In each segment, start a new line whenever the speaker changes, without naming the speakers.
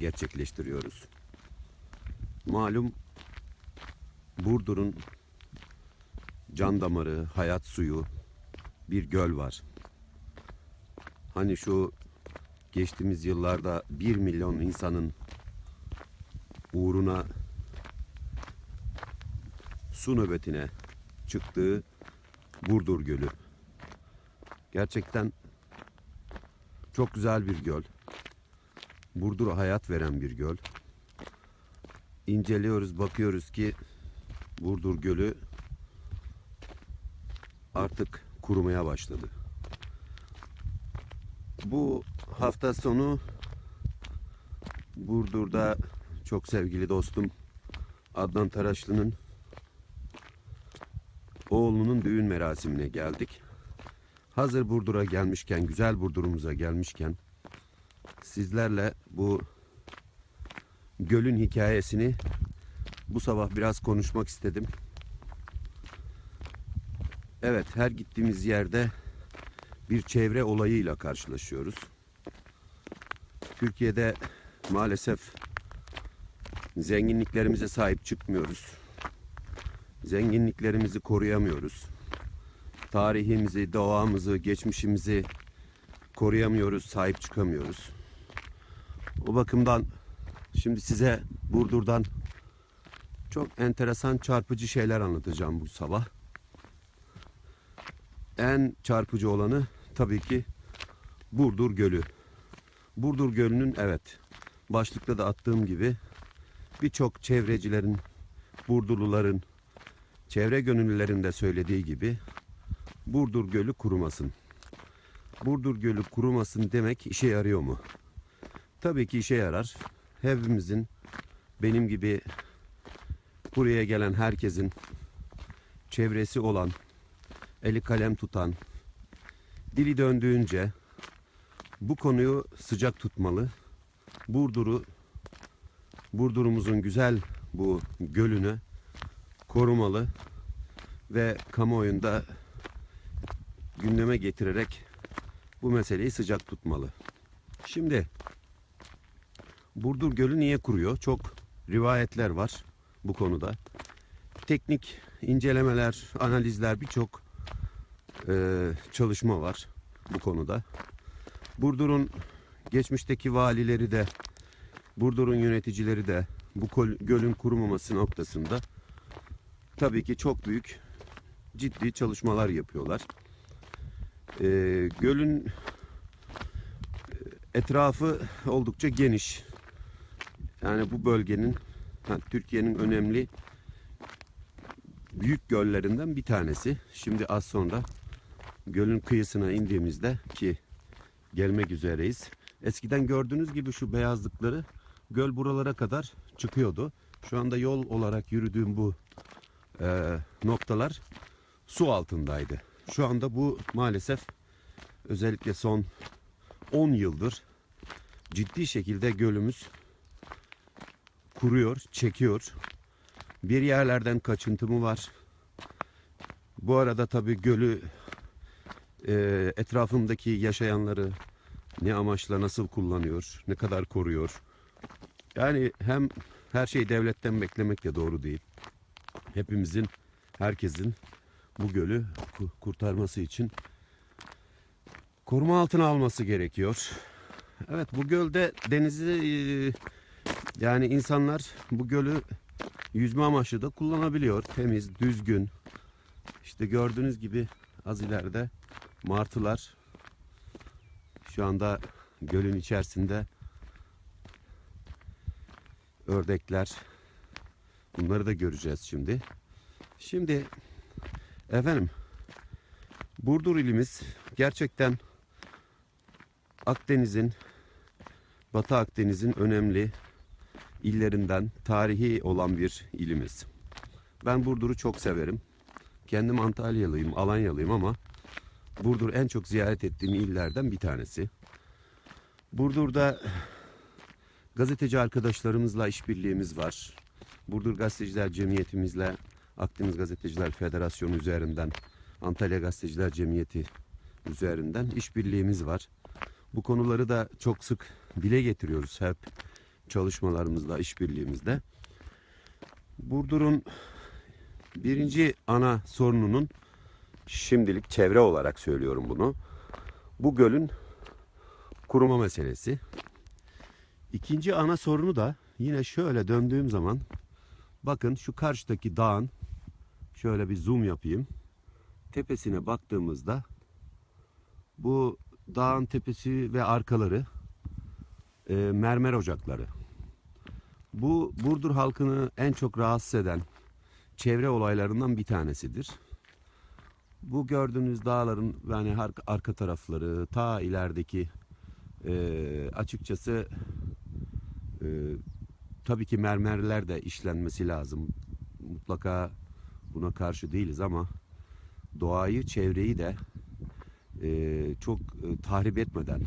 gerçekleştiriyoruz. Malum Burdur'un can damarı, hayat suyu bir göl var. Hani şu geçtiğimiz yıllarda 1 milyon insanın uğruna su nöbetine çıktığı Burdur Gölü. Gerçekten çok güzel bir göl. Burdur'a hayat veren bir göl. İnceliyoruz, bakıyoruz ki Burdur Gölü artık kurumaya başladı. Bu hafta sonu Burdur'da çok sevgili dostum Adnan Taraşlı'nın oğlunun düğün merasimine geldik. Hazır Burdur'a gelmişken, güzel Burdur'umuza gelmişken sizlerle bu gölün hikayesini bu sabah biraz konuşmak istedim. Evet, her gittiğimiz yerde bir çevre olayıyla karşılaşıyoruz. Türkiye'de maalesef zenginliklerimize sahip çıkmıyoruz. Zenginliklerimizi koruyamıyoruz. Tarihimizi, doğamızı, geçmişimizi koruyamıyoruz, sahip çıkamıyoruz. O bakımdan şimdi size Burdur'dan çok enteresan çarpıcı şeyler anlatacağım bu sabah. En çarpıcı olanı tabii ki Burdur Gölü. Burdur Gölü'nün evet başlıkta da attığım gibi birçok çevrecilerin, Burdurluların, çevre gönüllülerin de söylediği gibi Burdur Gölü kurumasın. Burdur Gölü kurumasın demek işe yarıyor mu? Tabii ki işe yarar. Hepimizin benim gibi buraya gelen herkesin çevresi olan, eli kalem tutan, dili döndüğünce bu konuyu sıcak tutmalı. Burdur'u Burdur'umuzun güzel bu gölünü korumalı ve kamuoyunda gündeme getirerek bu meseleyi sıcak tutmalı. Şimdi Burdur Gölü niye kuruyor? Çok rivayetler var bu konuda. Teknik incelemeler, analizler birçok e, çalışma var bu konuda. Burdur'un geçmişteki valileri de, Burdur'un yöneticileri de bu gölün kurumaması noktasında tabii ki çok büyük ciddi çalışmalar yapıyorlar. E, gölün etrafı oldukça geniş. Yani bu bölgenin Türkiye'nin önemli büyük göllerinden bir tanesi. Şimdi az sonra gölün kıyısına indiğimizde ki gelmek üzereyiz. Eskiden gördüğünüz gibi şu beyazlıkları göl buralara kadar çıkıyordu. Şu anda yol olarak yürüdüğüm bu e, noktalar su altındaydı. Şu anda bu maalesef özellikle son 10 yıldır ciddi şekilde gölümüz kuruyor, çekiyor. Bir yerlerden kaçıntı mı var? Bu arada tabii gölü e, etrafımdaki yaşayanları ne amaçla nasıl kullanıyor, ne kadar koruyor. Yani hem her şeyi devletten beklemek de doğru değil. Hepimizin, herkesin bu gölü ku- kurtarması için koruma altına alması gerekiyor. Evet bu gölde denizi e, yani insanlar bu gölü yüzme amaçlı da kullanabiliyor. Temiz, düzgün. İşte gördüğünüz gibi az ileride martılar şu anda gölün içerisinde ördekler bunları da göreceğiz şimdi. Şimdi efendim Burdur ilimiz gerçekten Akdeniz'in Batı Akdeniz'in önemli illerinden tarihi olan bir ilimiz. Ben Burdur'u çok severim. Kendim Antalyalıyım, Alanyalıyım ama Burdur en çok ziyaret ettiğim illerden bir tanesi. Burdur'da gazeteci arkadaşlarımızla işbirliğimiz var. Burdur Gazeteciler Cemiyetimizle Akdeniz Gazeteciler Federasyonu üzerinden Antalya Gazeteciler Cemiyeti üzerinden işbirliğimiz var. Bu konuları da çok sık dile getiriyoruz hep çalışmalarımızda, işbirliğimizde. Burdur'un birinci ana sorununun şimdilik çevre olarak söylüyorum bunu. Bu gölün kuruma meselesi. İkinci ana sorunu da yine şöyle döndüğüm zaman bakın şu karşıdaki dağın şöyle bir zoom yapayım. Tepesine baktığımızda bu dağın tepesi ve arkaları e, mermer ocakları. Bu Burdur halkını en çok rahatsız eden çevre olaylarından bir tanesidir. Bu gördüğünüz dağların yani arka tarafları ta ilerideki e, açıkçası e, tabii ki mermerler de işlenmesi lazım. Mutlaka buna karşı değiliz ama doğayı, çevreyi de e, çok e, tahrip etmeden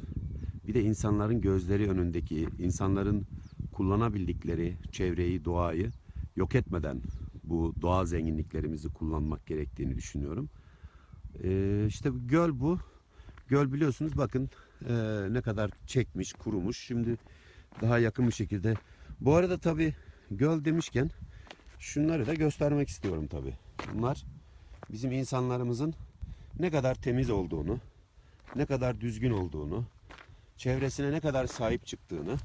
bir de insanların gözleri önündeki, insanların kullanabildikleri çevreyi, doğayı yok etmeden bu doğal zenginliklerimizi kullanmak gerektiğini düşünüyorum. E, işte göl bu. Göl biliyorsunuz bakın e, ne kadar çekmiş, kurumuş. Şimdi daha yakın bir şekilde. Bu arada tabii göl demişken şunları da göstermek istiyorum tabii. Bunlar bizim insanlarımızın ne kadar temiz olduğunu, ne kadar düzgün olduğunu, çevresine ne kadar sahip çıktığını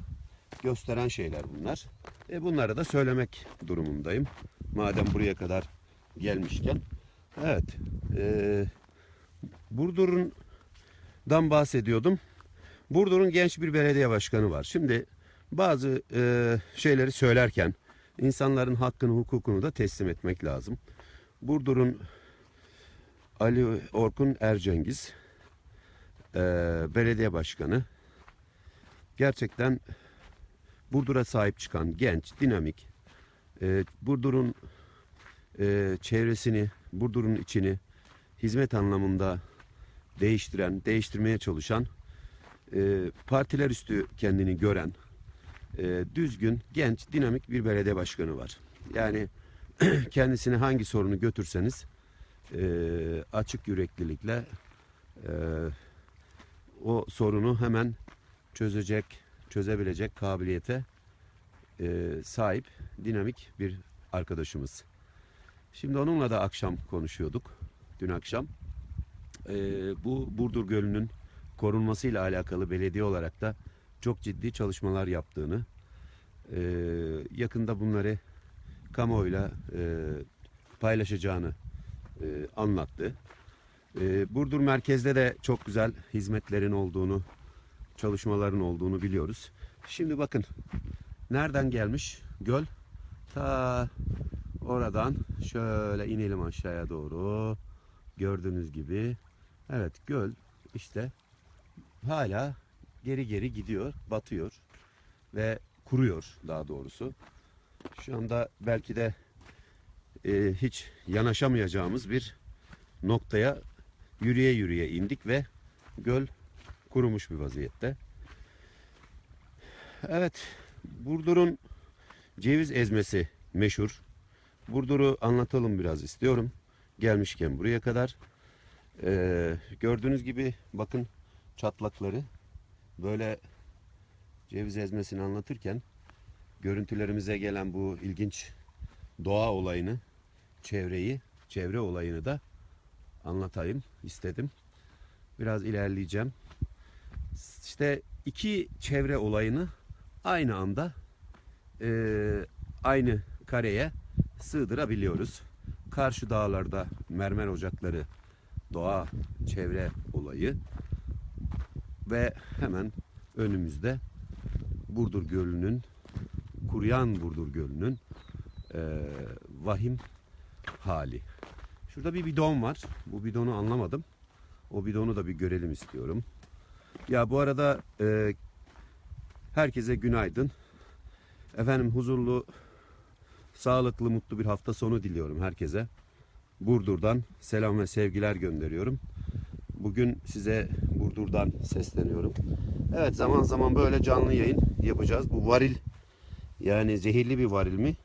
gösteren şeyler bunlar. E bunları da söylemek durumundayım. Madem buraya kadar gelmişken. Evet. E, Burdur'dan bahsediyordum. Burdur'un genç bir belediye başkanı var. Şimdi bazı e, şeyleri söylerken insanların hakkını, hukukunu da teslim etmek lazım. Burdur'un Ali Orkun Ercengiz e, belediye başkanı gerçekten Burdur'a sahip çıkan genç, dinamik, e, Burdur'un e, çevresini, Burdur'un içini hizmet anlamında değiştiren, değiştirmeye çalışan, e, partiler üstü kendini gören, e, düzgün, genç, dinamik bir belediye başkanı var. Yani kendisine hangi sorunu götürseniz e, açık yüreklilikle e, o sorunu hemen çözecek, çözebilecek kabiliyete e, sahip dinamik bir arkadaşımız. Şimdi onunla da akşam konuşuyorduk. Dün akşam. E, bu Burdur Gölü'nün korunmasıyla alakalı belediye olarak da çok ciddi çalışmalar yaptığını, e, yakında bunları kamuoyuyla e, paylaşacağını e, anlattı. E, Burdur merkezde de çok güzel hizmetlerin olduğunu, çalışmaların olduğunu biliyoruz. Şimdi bakın nereden gelmiş göl? Ta oradan şöyle inelim aşağıya doğru. Gördüğünüz gibi. Evet göl işte hala geri geri gidiyor, batıyor ve kuruyor daha doğrusu. Şu anda belki de e, hiç yanaşamayacağımız bir noktaya yürüye yürüye indik ve göl kurumuş bir vaziyette. Evet, Burdur'un ceviz ezmesi meşhur. Burdur'u anlatalım biraz istiyorum. Gelmişken buraya kadar. Ee, gördüğünüz gibi bakın çatlakları böyle ceviz ezmesini anlatırken görüntülerimize gelen bu ilginç doğa olayını, çevreyi, çevre olayını da anlatayım istedim. Biraz ilerleyeceğim. İşte iki çevre olayını aynı anda e, aynı kareye sığdırabiliyoruz. Karşı dağlarda mermer ocakları doğa çevre olayı ve hemen önümüzde Burdur Gölü'nün kuruyan Burdur Gölü'nün e, vahim hali. Şurada bir bidon var. Bu bidonu anlamadım. O bidonu da bir görelim istiyorum. Ya bu arada e, herkese günaydın. Efendim huzurlu, sağlıklı, mutlu bir hafta sonu diliyorum herkese. Burdur'dan selam ve sevgiler gönderiyorum. Bugün size Burdur'dan sesleniyorum. Evet zaman zaman böyle canlı yayın yapacağız. Bu varil yani zehirli bir varil mi?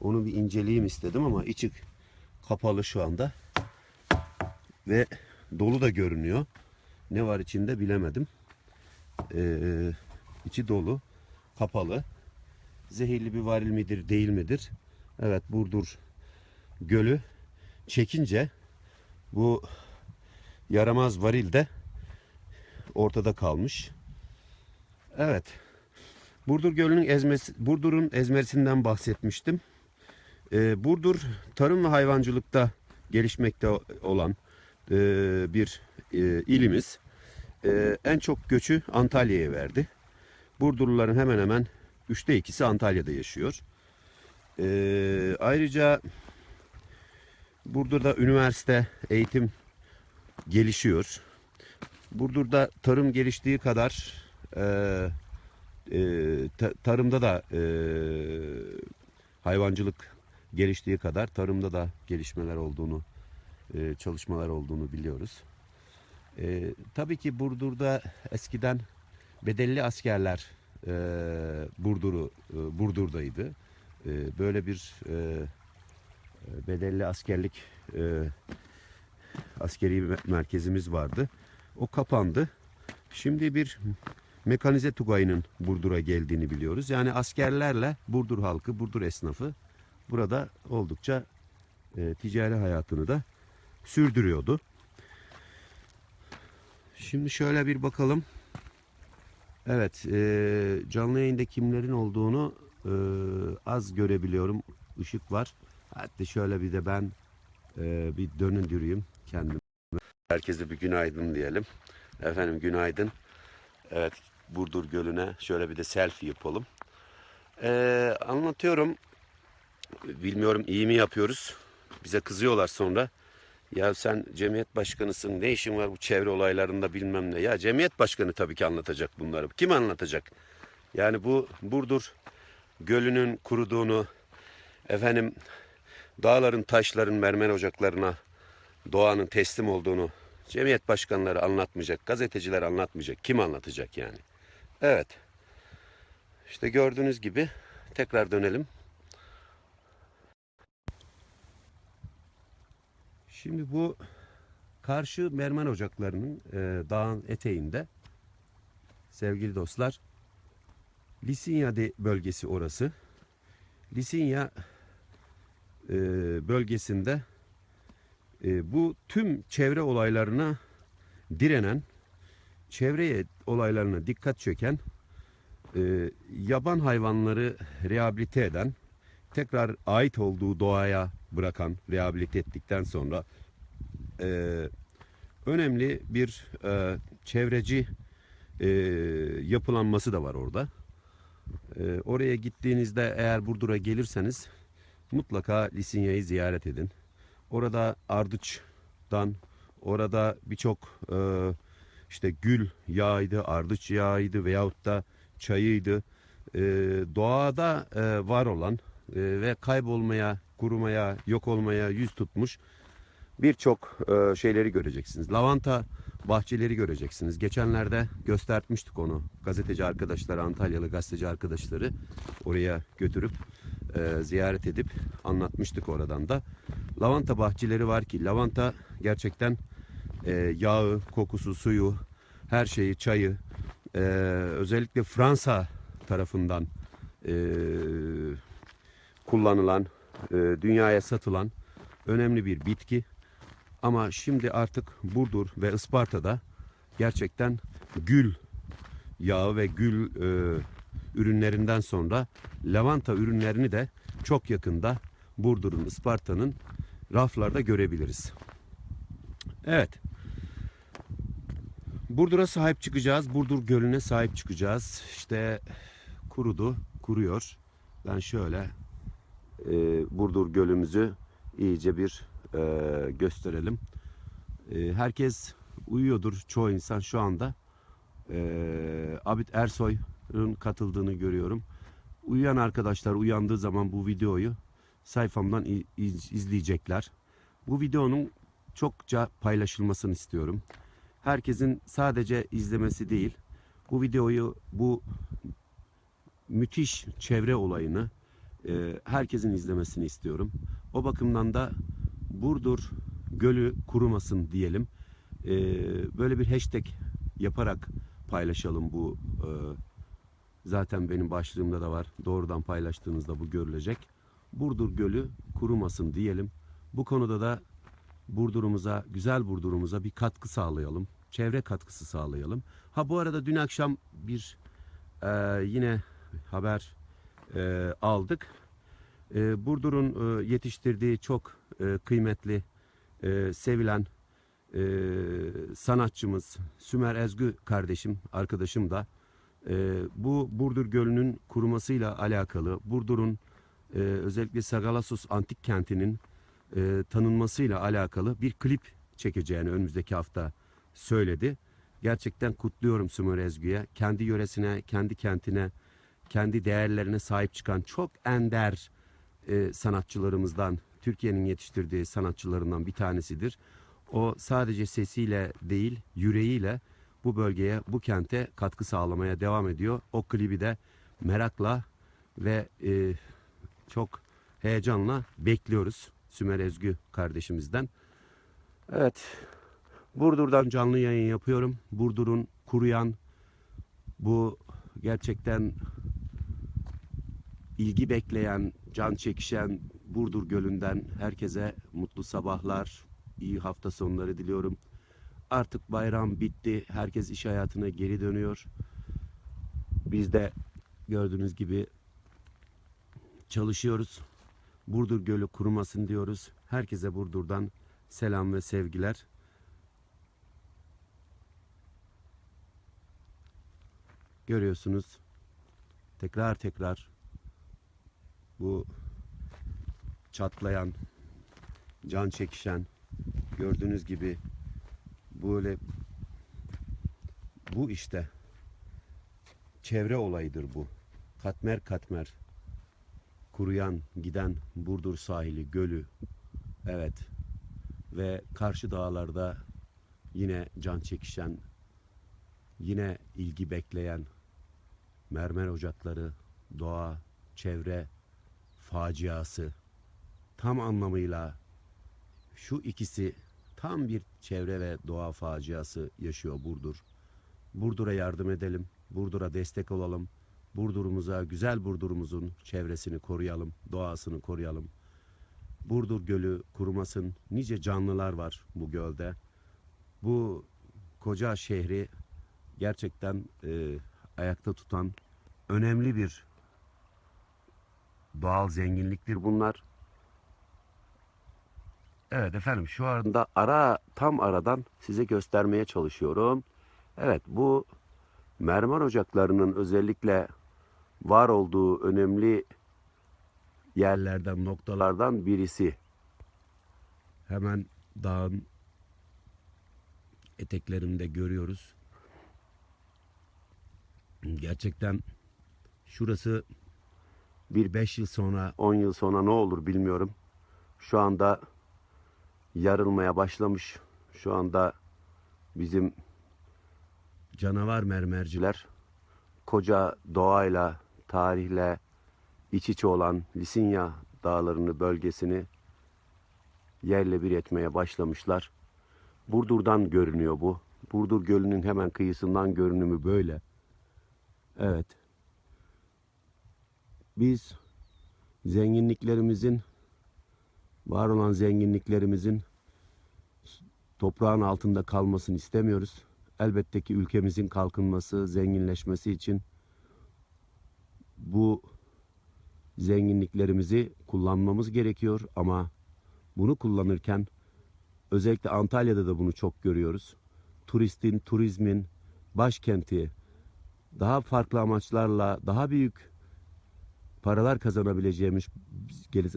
Onu bir inceleyeyim istedim ama içi kapalı şu anda. Ve dolu da görünüyor. Ne var içinde bilemedim. Ee, içi dolu, kapalı. zehirli bir varil midir değil midir? Evet Burdur Gölü çekince bu yaramaz varil de ortada kalmış. Evet. Burdur Gölü'nün ezmesi, Burdur'un ezmesinden bahsetmiştim. Ee, Burdur tarım ve hayvancılıkta gelişmekte olan e, bir e, ilimiz. E, en çok göçü Antalya'ya verdi. Burdurluların hemen hemen üçte ikisi Antalya'da yaşıyor. E, ayrıca Burdur'da üniversite eğitim gelişiyor. Burdur'da tarım geliştiği kadar e, e, ta- tarımda da e, hayvancılık geliştiği kadar tarımda da gelişmeler olduğunu, e, çalışmalar olduğunu biliyoruz. E, tabii ki Burdur'da eskiden bedelli askerler e, Burdur'u e, Burdur'daydı. E, böyle bir e, bedelli askerlik e, askeri me- merkezimiz vardı. O kapandı. Şimdi bir mekanize tugayının Burdur'a geldiğini biliyoruz. Yani askerlerle Burdur halkı, Burdur esnafı burada oldukça e, ticari hayatını da sürdürüyordu. Şimdi şöyle bir bakalım. Evet, e, canlı yayında kimlerin olduğunu e, az görebiliyorum. Işık var. Hatta şöyle bir de ben e, bir dönündüreyim kendimi. Herkese bir günaydın diyelim. Efendim günaydın. Evet, Burdur Gölü'ne şöyle bir de selfie yapalım. E, anlatıyorum. Bilmiyorum iyi mi yapıyoruz. Bize kızıyorlar sonra. Ya sen cemiyet başkanısın ne işin var bu çevre olaylarında bilmem ne. Ya cemiyet başkanı tabii ki anlatacak bunları. Kim anlatacak? Yani bu Burdur gölünün kuruduğunu efendim dağların taşların mermer ocaklarına doğanın teslim olduğunu cemiyet başkanları anlatmayacak. Gazeteciler anlatmayacak. Kim anlatacak yani? Evet. İşte gördüğünüz gibi tekrar dönelim. Şimdi bu karşı mermer ocaklarının e, dağın eteğinde sevgili dostlar Lisinya bölgesi orası. Lisinya e, bölgesinde e, bu tüm çevre olaylarına direnen, çevreye olaylarına dikkat çeken, e, yaban hayvanları rehabilite eden, tekrar ait olduğu doğaya bırakan, rehabilite ettikten sonra e, önemli bir e, çevreci e, yapılanması da var orada. E, oraya gittiğinizde eğer Burdur'a gelirseniz mutlaka Lisinya'yı ziyaret edin. Orada ardıçtan, orada birçok e, işte gül yağıydı, ardıç yağıydı veyahut da çayıydı. E, doğada e, var olan e, ve kaybolmaya, kurumaya, yok olmaya yüz tutmuş birçok e, şeyleri göreceksiniz. Lavanta bahçeleri göreceksiniz. Geçenlerde göstermiştik onu. Gazeteci arkadaşları, Antalyalı gazeteci arkadaşları oraya götürüp e, ziyaret edip anlatmıştık oradan da. Lavanta bahçeleri var ki lavanta gerçekten e, yağı, kokusu, suyu, her şeyi, çayı e, özellikle Fransa tarafından e, kullanılan, e, dünyaya satılan önemli bir bitki. Ama şimdi artık Burdur ve Isparta'da gerçekten gül yağı ve gül e, ürünlerinden sonra lavanta ürünlerini de çok yakında Burdur'un, Isparta'nın raflarda görebiliriz. Evet. Burdur'a sahip çıkacağız. Burdur Gölü'ne sahip çıkacağız. İşte kurudu, kuruyor. Ben şöyle e, Burdur Gölü'müzü iyice bir e, gösterelim. E, herkes uyuyordur çoğu insan şu anda. E, Abid Ersoy'un katıldığını görüyorum. Uyuyan arkadaşlar uyandığı zaman bu videoyu sayfamdan izleyecekler. Bu videonun çokça paylaşılmasını istiyorum. Herkesin sadece izlemesi değil, bu videoyu, bu müthiş çevre olayını e, herkesin izlemesini istiyorum. O bakımdan da Burdur Gölü kurumasın diyelim. E, böyle bir hashtag yaparak paylaşalım bu e, Zaten benim başlığımda da var. Doğrudan paylaştığınızda bu görülecek. Burdur Gölü kurumasın diyelim. Bu konuda da Burdur'umuza, güzel Burdur'umuza bir katkı sağlayalım. Çevre katkısı sağlayalım. Ha bu arada dün akşam bir e, yine haber e, aldık. E, Burdur'un e, yetiştirdiği çok e, kıymetli, e, sevilen e, sanatçımız Sümer Ezgü kardeşim, arkadaşım da e, bu Burdur Gölü'nün kurumasıyla alakalı, Burdur'un e, özellikle Sagalassos antik kentinin e, tanınmasıyla alakalı bir klip çekeceğini önümüzdeki hafta söyledi. Gerçekten kutluyorum Sümer Ezgü'ye. Kendi yöresine, kendi kentine, kendi değerlerine sahip çıkan çok ender e, sanatçılarımızdan, Türkiye'nin yetiştirdiği sanatçılarından bir tanesidir. O sadece sesiyle değil, yüreğiyle bu bölgeye, bu kente katkı sağlamaya devam ediyor. O klibi de merakla ve e, çok heyecanla bekliyoruz Sümer Ezgü kardeşimizden. Evet, Burdur'dan canlı yayın yapıyorum. Burdur'un kuruyan bu gerçekten ilgi bekleyen, can çekişen Burdur Gölü'nden herkese mutlu sabahlar, iyi hafta sonları diliyorum. Artık bayram bitti. Herkes iş hayatına geri dönüyor. Biz de gördüğünüz gibi çalışıyoruz. Burdur Gölü kurumasın diyoruz. Herkese Burdur'dan selam ve sevgiler. Görüyorsunuz. Tekrar tekrar bu çatlayan, can çekişen gördüğünüz gibi böyle bu işte çevre olayıdır bu. Katmer katmer kuruyan giden Burdur sahili gölü evet ve karşı dağlarda yine can çekişen yine ilgi bekleyen mermer ocakları doğa çevre faciası tam anlamıyla şu ikisi tam bir çevre ve doğa faciası yaşıyor Burdur. Burdur'a yardım edelim, Burdur'a destek olalım. Burdur'umuza, güzel Burdur'umuzun çevresini koruyalım, doğasını koruyalım. Burdur Gölü kurumasın. Nice canlılar var bu gölde. Bu koca şehri gerçekten e, ayakta tutan önemli bir doğal zenginliktir bunlar. Evet efendim şu anda ara tam aradan size göstermeye çalışıyorum. Evet bu mermer ocaklarının özellikle var olduğu önemli yerlerden noktalardan birisi. Hemen dağın eteklerinde görüyoruz. Gerçekten şurası bir 5 yıl sonra 10 yıl sonra ne olur bilmiyorum. Şu anda yarılmaya başlamış. Şu anda bizim canavar mermerciler koca doğayla, tarihle iç içe olan Lisinya dağlarını, bölgesini yerle bir etmeye başlamışlar. Burdur'dan görünüyor bu. Burdur Gölü'nün hemen kıyısından görünümü böyle. Evet. Biz zenginliklerimizin var olan zenginliklerimizin toprağın altında kalmasını istemiyoruz. Elbette ki ülkemizin kalkınması, zenginleşmesi için bu zenginliklerimizi kullanmamız gerekiyor ama bunu kullanırken özellikle Antalya'da da bunu çok görüyoruz. Turistin, turizmin başkenti daha farklı amaçlarla daha büyük paralar kazanabileceğimiz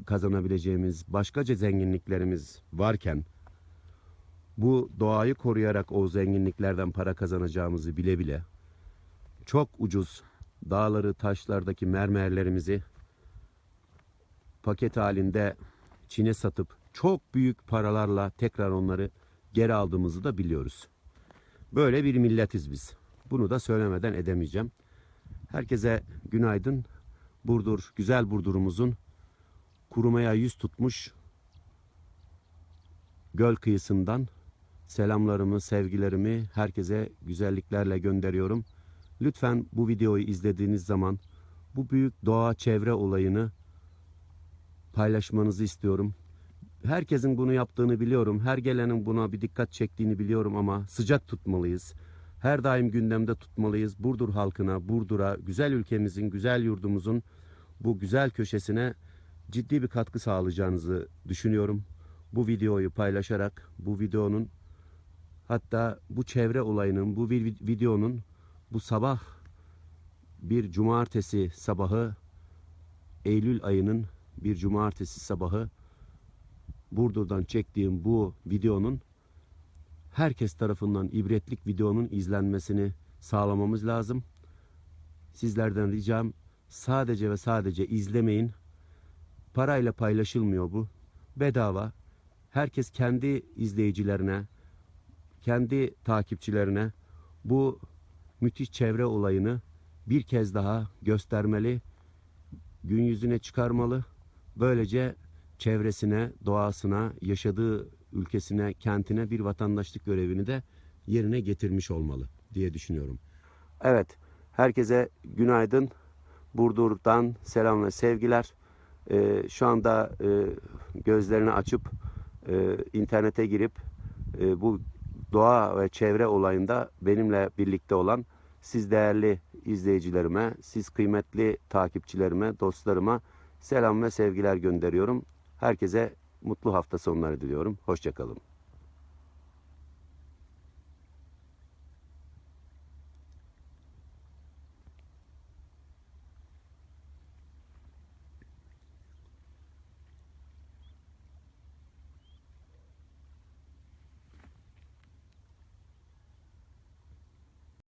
kazanabileceğimiz başkaca zenginliklerimiz varken bu doğayı koruyarak o zenginliklerden para kazanacağımızı bile bile çok ucuz dağları taşlardaki mermerlerimizi paket halinde Çin'e satıp çok büyük paralarla tekrar onları geri aldığımızı da biliyoruz. Böyle bir milletiz biz. Bunu da söylemeden edemeyeceğim. Herkese günaydın. Burdur, güzel Burdur'umuzun kurumaya yüz tutmuş göl kıyısından selamlarımı, sevgilerimi herkese güzelliklerle gönderiyorum. lütfen bu videoyu izlediğiniz zaman bu büyük doğa çevre olayını paylaşmanızı istiyorum. Herkesin bunu yaptığını biliyorum. Her gelenin buna bir dikkat çektiğini biliyorum ama sıcak tutmalıyız. Her daim gündemde tutmalıyız. Burdur halkına, Burdur'a, güzel ülkemizin, güzel yurdumuzun bu güzel köşesine ciddi bir katkı sağlayacağınızı düşünüyorum. Bu videoyu paylaşarak bu videonun hatta bu çevre olayının, bu vi- videonun bu sabah bir cumartesi sabahı Eylül ayının bir cumartesi sabahı Burdur'dan çektiğim bu videonun herkes tarafından ibretlik videonun izlenmesini sağlamamız lazım. Sizlerden ricam sadece ve sadece izlemeyin. Parayla paylaşılmıyor bu. Bedava. Herkes kendi izleyicilerine, kendi takipçilerine bu müthiş çevre olayını bir kez daha göstermeli, gün yüzüne çıkarmalı. Böylece çevresine, doğasına, yaşadığı ülkesine, kentine bir vatandaşlık görevini de yerine getirmiş olmalı diye düşünüyorum. Evet, herkese günaydın. Burdur'dan selam ve sevgiler. Ee, şu anda e, gözlerini açıp e, internete girip e, bu doğa ve çevre olayında benimle birlikte olan siz değerli izleyicilerime, siz kıymetli takipçilerime, dostlarıma selam ve sevgiler gönderiyorum. Herkese mutlu hafta sonları diliyorum. Hoşçakalın.